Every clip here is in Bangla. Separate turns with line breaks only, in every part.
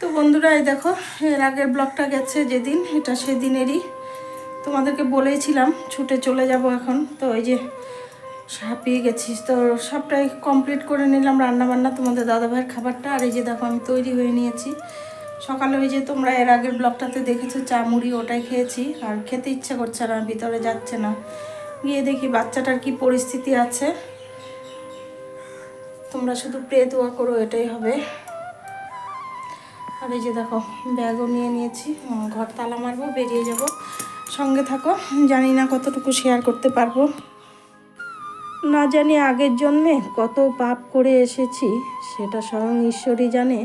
তো বন্ধুরা, এই দেখো, এর আগের ব্লগটা গেছে যেদিন, এটা সেদিনেরই। তোমাদেরকে বলেইছিলাম, ছুটে চলে যাব এখন। তো ওই যে হাঁপিয়ে গেছিস তো সবটাই কমপ্লিট করে নিলাম রান্না বান্না তোমাদের দাদাভাইয়ের খাবারটা। আর এই যে দেখো, আমি তৈরি হয়ে নিয়েছি। সকালে ওই যে তোমরা এর আগের ব্লগটাতে দেখেছ, চা মুড়ি ওটাই খেয়েছি। আর খেতে ইচ্ছা করছে না, ভিতরে যাচ্ছে না। গিয়ে দেখি বাচ্চাটার কি পরিস্থিতি আছে। তোমরা শুধু প্রে দোয়া করো, এটাই হবে। আর এই যে দেখো, ব্যাগও নিয়ে নিয়েছি ঘর তালা মারবো, বেরিয়ে যাব। সঙ্গে থাকো, জানি না কতটুকু শেয়ার করতে পারব। না জানি আগের জন্মে কত পাপ করে এসেছি, সেটা স্বয়ং ঈশ্বরই জানে।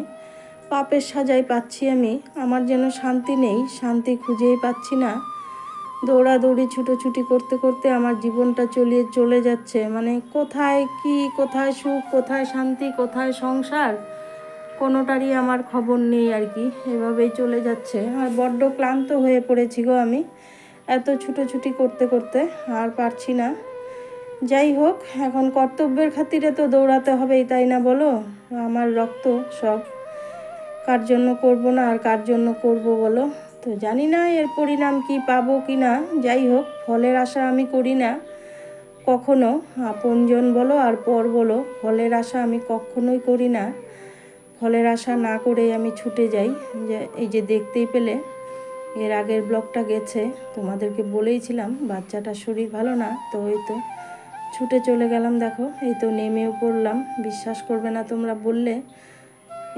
পাপের সাজাই পাচ্ছি আমি, আমার যেন শান্তি নেই, শান্তি খুঁজেই পাচ্ছি না। দৌড়াদৌড়ি, ছুটোছুটি করতে করতে আমার জীবনটা চলিয়ে চলে যাচ্ছে মানে কোথায় কি, কোথায় সুখ, কোথায় শান্তি, কোথায় সংসার? কোনোটারই আমার খবর নেই আর কি, এভাবেই চলে যাচ্ছে। আর বড্ড ক্লান্ত হয়ে পড়েছি গো আমি। এত ছুটোছুটি করতে করতে আর পারছি না। যাই হোক, এখন কর্তব্যের খাতিরে তো দৌড়াতে হবেই, তাই না বলো? আমার রক্ত সব কার জন্য করব না আর কার জন্য করব বলো? তো জানি না এর পরিণাম কি পাবো কি না। যাই হোক, ফলের আশা আমি করি না কখনো। আপনজন বলো আর পর বলো, ফলের আশা আমি কখনোই করি না। ফলের আশা না করেই আমি ছুটে যাই। যে এই যে দেখতেই পেলে, এর আগের ব্লগটা গেছে, তোমাদেরকে বলেইছিলাম বাচ্চাটার শরীর ভালো না, তো ওই তো ছুটে চলে গেলাম, দেখো, এই তো নেমেও পড়লাম। বিশ্বাস করবে না তোমরা বললে।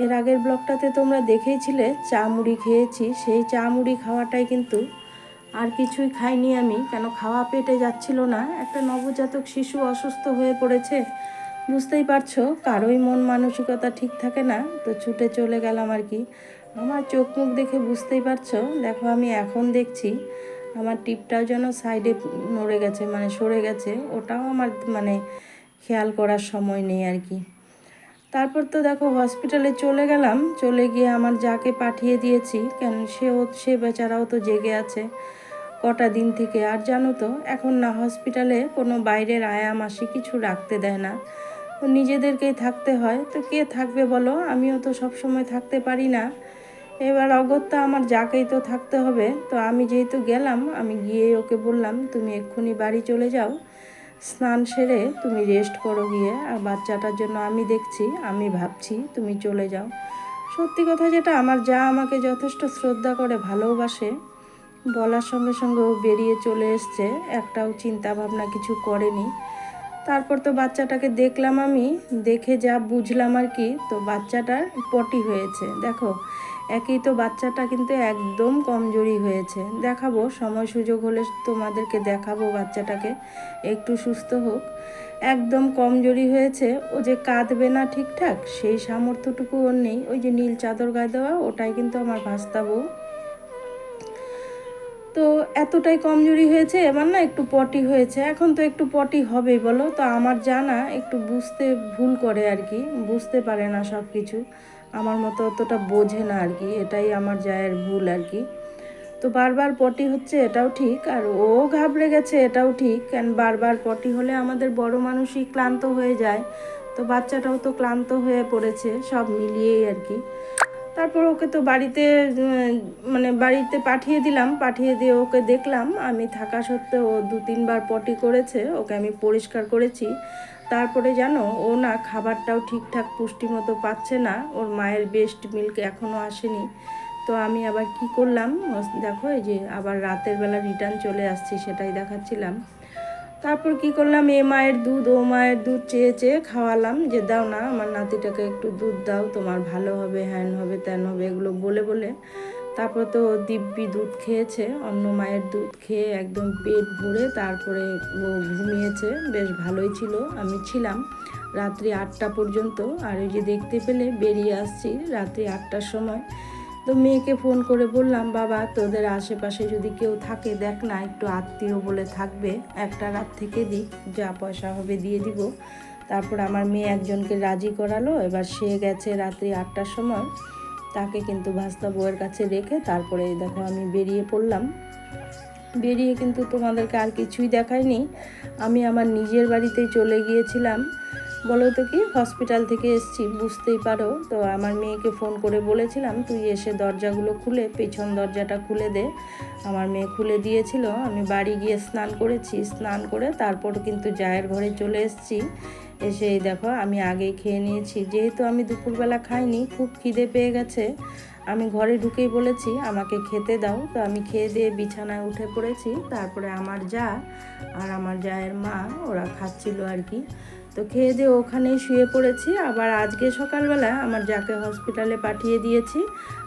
এর আগের ব্লগটাতে তোমরা দেখেইছিলে, চা মুড়ি খেয়েছি, সেই চা মুড়ি খাওয়াটাই কিন্তু আর কিছুই খাইনি আমি, কেন খাওয়া পেটে যাচ্ছিল না। একটা নবজাতক শিশু অসুস্থ হয়ে পড়েছে বুঝতেই পারছ, কারোই মন মানসিকতা ঠিক থাকে না, তো ছুটে চলে গেলাম আর কি। আমার চোখ মুখ দেখে বুঝতেই পারছ, দেখো আমি এখন দেখছি, আমার টিপটাও যেন সাইডে নড়ে গেছে মানে সরে গেছে, ওটাও আমার মানে খেয়াল করার সময় নেই আর কি। তারপর তো দেখো হসপিটালে চলে গেলাম, চলে গিয়ে আমার যাকে পাঠিয়ে দিয়েছি, কেন সেও সে বেচারাও তো জেগে আছে কটা দিন থেকে। আর জানো তো, এখন না হসপিটালে কোনো বাইরের আয়া মাসি কিছু রাখতে দেয় না। নিজেদেরকেই থাকতে হয়। তো কে থাকবে বলো? আমিও তো সব সময় থাকতে পারি না। এবার অগত্যা আমার যাকেই তো থাকতে হবে। তো আমি যেহেতু গেলাম, আমি গিয়ে ওকে বললাম, তুমি এক্ষুনি বাড়ি চলে যাও। স্নান সেরে তুমি রেস্ট করো গিয়ে। আর বাচ্চাটার জন্য আমি দেখছি, আমি ভাবছি তুমি চলে যাও। সত্যি কথা যেটা, আমার যা আমাকে যথেষ্ট শ্রদ্ধা করে, ভালোবাসে, বলার সঙ্গে সঙ্গে ও বেরিয়ে চলে এসছে। একটাও চিন্তা ভাবনা কিছু করেনি। তারপর তো বাচ্চাটাকে দেখলাম আমি, দেখে যা বুঝলাম আর কি, তো বাচ্চাটার পটি হয়েছে। দেখো, একই তো বাচ্চাটা কিন্তু একদম কমজোরি হয়েছে। দেখাবো, সময় সুযোগ হলে তোমাদেরকে দেখাবো বাচ্চাটাকে। একটু সুস্থ হোক। একদম কমজোরি হয়েছে। ও যে কাঁদবে না ঠিকঠাক, সেই সামর্থ্যটুকু ওর নেই। ওই যে নীল চাদর গায়ে দেওয়া, ওটাই কিন্তু আমার ভাস্তাবো তো এতটাই কমজোরি হয়েছে, এবার না একটু পটি হয়েছে। এখন তো একটু পটি হবেই বলো। তো আমার জানা একটু বুঝতে ভুল করে আর কি, বুঝতে পারে না সব কিছু আমার মতো অতটা বোঝে না আর কি, এটাই আমার জায়ের ভুল আর কি। তো বারবার পটি হচ্ছে এটাও ঠিক, আর ও ঘাবড়ে গেছে এটাও ঠিক। কারণ বারবার পটি হলে আমাদের বড় মানুষই ক্লান্ত হয়ে যায়। তো বাচ্চাটাও তো ক্লান্ত হয়ে পড়েছে, সব মিলিয়েই আর কি। তারপর ওকে তো বাড়িতে মানে বাড়িতে পাঠিয়ে দিলাম, পাঠিয়ে দিয়ে ওকে দেখলাম। আমি থাকা সত্ত্বেও ও দু তিনবার পটি করেছে, ওকে আমি পরিষ্কার করেছি। তারপরে জানো, ও না খাবারটাও ঠিকঠাক পুষ্টি মতো পাচ্ছে না, ওর মায়ের বেস্ট মিল্ক এখনও আসেনি। তো আমি আবার কি করলাম? দেখো, এই যে আবার রাতের বেলা রিটার্ন চলে আসছি, সেটাই দেখাচ্ছিলাম। তারপর কি করলাম, এ মায়ের দুধ, ও মায়ের দুধ চেয়ে চেয়ে খাওয়ালাম যে, দাও না, আমার নাতিটাকে একটু দুধ দাও, তোমার ভালো হবে, হ্যান হবে, ত্যান হবে, এগুলো বলে বলে। তারপর তো দিব্যি দুধ খেয়েছে, অন্য মায়ের দুধ খেয়ে একদম পেট ভরে তারপরে ও ঘুমিয়েছে, বেশ ভালোই ছিল, আমি ছিলাম। রাত্রি আটটা পর্যন্ত, আর ওই যে দেখতে পেলে বেরিয়ে আসছি রাত্রি আটটার সময়। তো মেয়েকে ফোন করে বললাম, বাবা, তোদের আশেপাশে যদি কেউ থাকে, দেখ না, একটু আত্মীয় বলে থাকবে। একটা রাত থেকে দিক, যা পয়সা হবে দিয়ে দিব। তারপর আমার মেয়ে একজনকে রাজি করালো। এবার সে গেছে রাত্রি আটটার সময়। তাকে কিন্তু ভাস্তা বউয়ের কাছে রেখে তারপরে দেখো আমি বেরিয়ে পড়লাম। বেরিয়ে কিন্তু তোমাদেরকে আর কিছুই দেখায়নি আমি আমার নিজের বাড়িতেই চলে গিয়েছিলাম। বলো তো কি হসপিটাল থেকে এসছি, বুঝতেই পারো। তো আমার মেয়েকে ফোন করে বলেছিলাম, তুই এসে দরজাগুলো খুলে, পেছন দরজাটা খুলে দে। আমার মেয়ে খুলে দিয়েছিল, আমি বাড়ি গিয়ে স্নান করেছি। স্নান করে তারপর কিন্তু জায়ের ঘরে চলে এসেছি। এসে দেখো, আমি আগেই খেয়ে নিয়েছি। যেহেতু আমি দুপুরবেলা খাইনি, খুব খিদে পেয়ে গেছে। আমি ঘরে ঢুকেই বলেছি, আমাকে খেতে দাও। তো আমি খেয়ে দিয়ে বিছানায় উঠে পড়েছি। তারপরে আমার যা আর আমার জায়ের মা, ওরা খাচ্ছিল আর কি। তো খেয়ে দিয়ে ওখানেই শুয়ে পড়েছি। আবার আজকে সকালবেলা আমার যাকে হসপিটালে পাঠিয়ে দিয়েছি।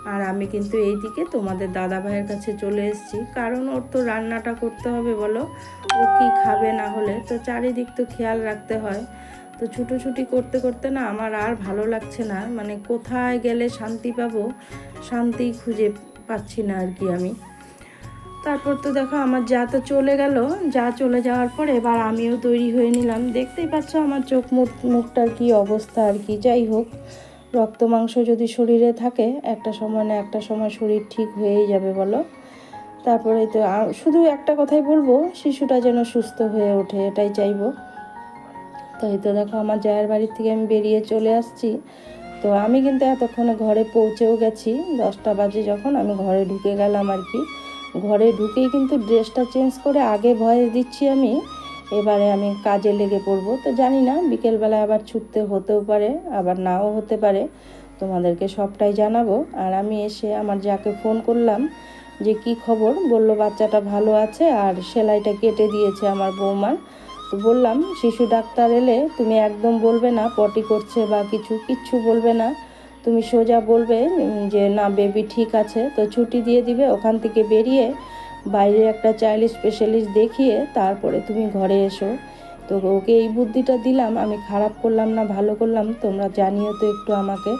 আর আমি কিন্তু এই দিকে তোমাদের দাদা ভাইয়ের কাছে চলে এসেছি। কারণ ওর তো রান্নাটা করতে হবে বলো। ও কি খাবে না হলে? তো চারিদিক তো খেয়াল রাখতে হয়। তো ছুটোছুটি করতে করতে না আমার আর ভালো লাগছে না। মানে কোথায় গেলে শান্তি পাবো? শান্তি খুঁজে পাচ্ছি না আর কি আমি। তারপর তো দেখো আমার যা তো চলে গেল, যা চলে যাওয়ার পর এবার আমিও তৈরি হয়ে নিলাম। দেখতেই পাচ্ছ আমার চোখ মুখ, মুখটার কী অবস্থা আর কি। যাই হোক, রক্ত মাংস যদি শরীরে থাকে, একটা সময় না একটা সময় শরীর ঠিক হয়েই যাবে বলো। তারপরে তো শুধু একটা কথাই বলব, শিশুটা যেন সুস্থ হয়ে ওঠে, এটাই চাইব। তাই তো দেখো আমার জায়ের বাড়ির থেকে আমি বেরিয়ে চলে আসছি। তো আমি কিন্তু এতক্ষণে ঘরে পৌঁছেও গেছি, দশটা বাজে যখন আমি ঘরে ঢুকে গেলাম আর কি। ঘরে ঢুকেই কিন্তু ড্রেসটা চেঞ্জ করে আগে ভয়েস দিচ্ছি আমি। এবারে আমি কাজে লেগে পড়ব। তো জানি না, বিকেলবেলা আবার ছুটতে হতেও পারে, আবার নাও হতে পারে। তোমাদেরকে সবটাই জানাব। আর আমি এসে আমার যাকে ফোন করলাম যে কি খবর, বলল বাচ্চাটা ভালো আছে আর সেলাইটা কেটে দিয়েছে আমার বৌমার। তো বললাম, শিশু ডাক্তার এলে তুমি একদম বলবে না, পটি করছে বা কিছু, কিচ্ছু বলবে না। তুমি সোজা বলবে যে না বেবি ঠিক আছে, তো ছুটি দিয়ে দিবে, ওখান থেকে বেরিয়ে বাইরে একটা চাইল্ড স্পেশালিস্ট দেখিয়ে তারপরে তুমি ঘরে এসো। তো ওকে এই বুদ্ধিটা দিলাম, আমি খারাপ করলাম না, ভালো করলাম, তোমরা জানিও তো একটু আমাকে।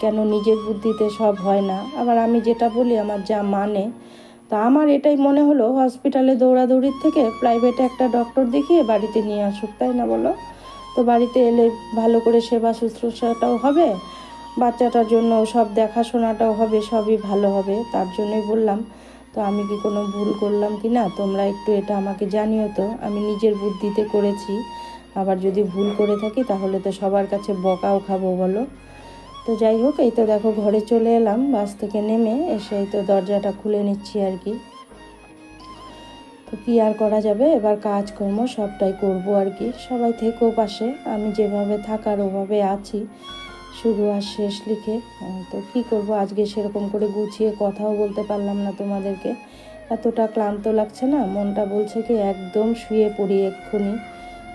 কেন নিজের বুদ্ধিতে সব হয় না? আবার আমি যেটা বলি, আমার যা মানে। তা আমার এটাই মনে হলো, হসপিটালে দৌড়াদৌড়ির থেকে প্রাইভেটে একটা ডক্টর দেখিয়ে বাড়িতে নিয়ে আসুক, তাই না বলো? তো বাড়িতে এলে ভালো করে সেবা শুশ্রূষাটাও হবে বাচ্চাটার জন্য সব দেখাশোনাটাও হবে, সবই ভালো হবে, তার জন্যই বললাম। তো আমি কি কোনো ভুল করলাম কি না? তোমরা একটু এটা আমাকে জানিও তো। আমি নিজের বুদ্ধিতে করেছি। আবার যদি ভুল করে থাকি তাহলে তো সবার কাছে বকাও খাব বলো। তো যাই হোক, এই তো দেখো ঘরে চলে এলাম। বাস থেকে নেমে এসে এই তো দরজাটা খুলে নিচ্ছি আর কি। তো কী আর করা যাবে? এবার কাজকর্ম সবটাই করব আর কি। সবাই থেকেও পাশে। আমি যেভাবে থাকার ওভাবে আছি। শুরু আর শেষ লিখে তো কি করব? আজকে সেরকম করে গুছিয়ে কথাও বলতে পারলাম না তোমাদেরকে। এতটা ক্লান্ত লাগছে না? মনটা বলছে কি, একদম শুয়ে পড়ি এক্ষুনি।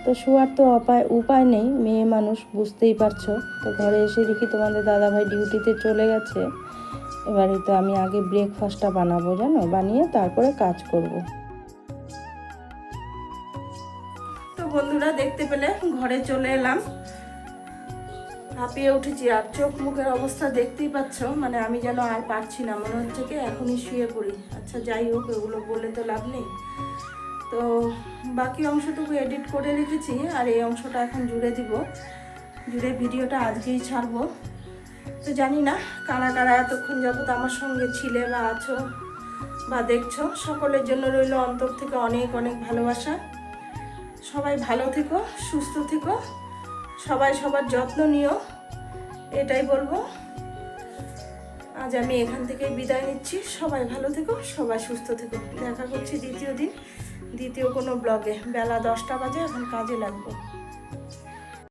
তো শোয়ার তো অপায়, উপায় নেই, মেয়ে মানুষ, বুঝতেই পারছ। তো ঘরে এসে দেখি তোমাদের দাদাভাই ডিউটিতে চলে গেছে। এবারে তো আমি আগে ব্রেকফাস্টটা বানাবো, জানো? বানিয়ে তারপরে কাজ করব। তো বন্ধুরা, দেখতে পেলে ঘরে চলে এলাম। হাঁপিয়ে উঠেছি আর চোখ মুখের অবস্থা দেখতেই পাচ্ছ মানে আমি যেন আর পারছি না, মনে হচ্ছে কি এখনই শুয়ে পড়ি। আচ্ছা যাই হোক, এগুলো বলে তো লাভ নেই। তো বাকি অংশটুকু এডিট করে রেখেছি, আর এই অংশটা এখন জুড়ে দিব। জুড়ে ভিডিওটা আজকেই ছাড়বো। তো জানি না কারা কারা এতক্ষণ যাবত আমার সঙ্গে ছিলে বা আছো বা দেখছ, সকলের জন্য রইল অন্তর থেকে অনেক অনেক ভালোবাসা। সবাই ভালো থেকো, সুস্থ থেকো। সবাই সবার যত্ন নিও, এটাই বলব। আজ আমি এখান থেকে বিদায় নিচ্ছি। সবাই ভালো থেকো, সবাই সুস্থ থেকো। দেখা করছি দ্বিতীয় দিন, দ্বিতীয় কোনো ব্লগে। বেলা দশটা বাজে, এখন কাজে লাগবো।